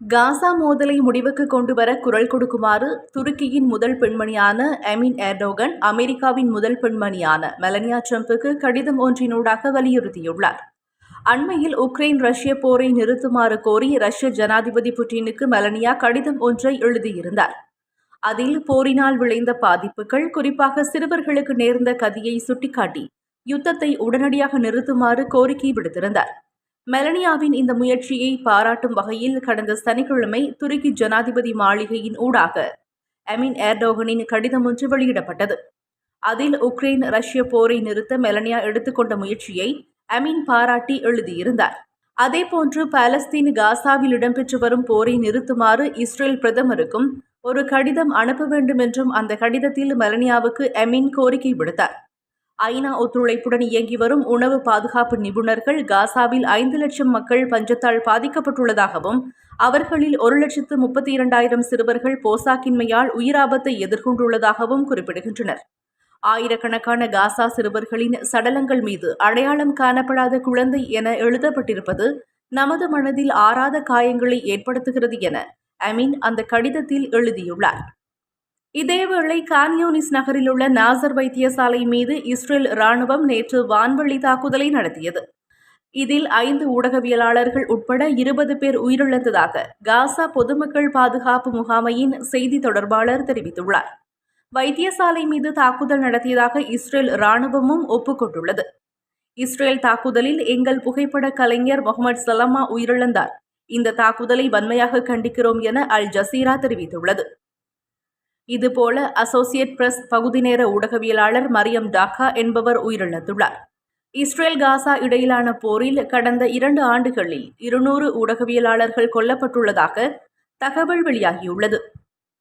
காசா மோதலை முடிவுக்கு கொண்டுவர குரல் கொடுக்குமாறு துருக்கியின் முதல் பெண்மணியான எமின் எர்டோகன் அமெரிக்காவின் முதல் பெண்மணியான மெலனியா ட்ரம்புக்கு கடிதம் ஒன்றினூடாக வலியுறுத்தியுள்ளார். அண்மையில் உக்ரைன் ரஷ்ய போரை நிறுத்துமாறு கோரி ரஷ்ய ஜனாதிபதி புட்டினுக்கு மெலனியா கடிதம் ஒன்றை எழுதியிருந்தார். அதில் போரினால் விளைந்த பாதிப்புகள் குறிப்பாக சிறுவர்களுக்கு நேர்ந்த கதியை சுட்டிக்காட்டி யுத்தத்தை உடனடியாக நிறுத்துமாறு கோரிக்கை விடுத்திருந்தார். மெலனியாவின் இந்த முயற்சியை பாராட்டும் வகையில் கடந்த சனிக்கிழமை துருக்கி ஜனாதிபதி மாளிகையின் ஊடாக அமின் ஏர்டோகனின் கடிதம் ஒன்று வெளியிடப்பட்டது. அதில் உக்ரைன் ரஷ்ய போரை நிறுத்த மெலனியா எடுத்துக்கொண்ட முயற்சியை அமீன் பாராட்டி எழுதியிருந்தார். அதேபோன்று பாலஸ்தீன் காசாவில் இடம்பெற்று வரும் போரை நிறுத்துமாறு இஸ்ரேல் பிரதமருக்கும் ஒரு கடிதம் அனுப்ப வேண்டும் என்றும் அந்த கடிதத்தில் மெலனியாவுக்கு அமீன் கோரிக்கை விடுத்தார். ஐநா ஒத்துழைப்புடன் இயங்கி வரும் உணவு பாதுகாப்பு நிபுணர்கள் காசாவில் ஐந்து லட்சம் மக்கள் பஞ்சத்தால் பாதிக்கப்பட்டுள்ளதாகவும் அவர்களில் ஒரு லட்சத்து முப்பத்தி இரண்டாயிரம் சிறுவர்கள் போசாக்கின்மையால் உயிராபத்தை எதிர்கொண்டுள்ளதாகவும் குறிப்பிடுகின்றனர். ஆயிரக்கணக்கான காசா சிறுவர்களின் சடலங்கள் மீது அடையாளம் காணப்படாத குழந்தை என எழுதப்பட்டிருப்பது நமது மனதில் ஆறாத காயங்களை ஏற்படுத்துகிறது என அமீன் அந்த கடிதத்தில் எழுதியுள்ளார். இதேவேளை கான்யூனிஸ் நகரில் உள்ள நாசர் வைத்தியசாலை மீது இஸ்ரேல் ராணுவம் நேற்று வான்வழி தாக்குதலை நடத்தியது. இதில் ஐந்து ஊடகவியலாளர்கள் உட்பட இருபது பேர் உயிரிழந்ததாக காசா பொதுமக்கள் பாதுகாப்பு முகாமையின் செய்தி தொடர்பாளர் தெரிவித்துள்ளார். வைத்தியசாலை மீது தாக்குதல் நடத்தியதாக இஸ்ரேல் ராணுவமும் ஒப்புக்கொண்டுள்ளது. இஸ்ரேல் தாக்குதலில் எங்கள் புகைப்பட கலைஞர் முகமது சலமா உயிரிழந்தார். இந்த தாக்குதலை வன்மையாக கண்டிக்கிறோம் என அல் ஜசீரா தெரிவித்துள்ளது. இதுபோல அசோசியேட் பிரஸ் பகுதி நேர ஊடகவியலாளர் மரியம் டாக்கா என்பவர் உயிரிழந்துள்ளார். இஸ்ரேல் காசா இடையிலான போரில் கடந்த இரண்டு ஆண்டுகளில் இருநூறு ஊடகவியலாளர்கள் கொல்லப்பட்டுள்ளதாக தகவல் வெளியாகியுள்ளது.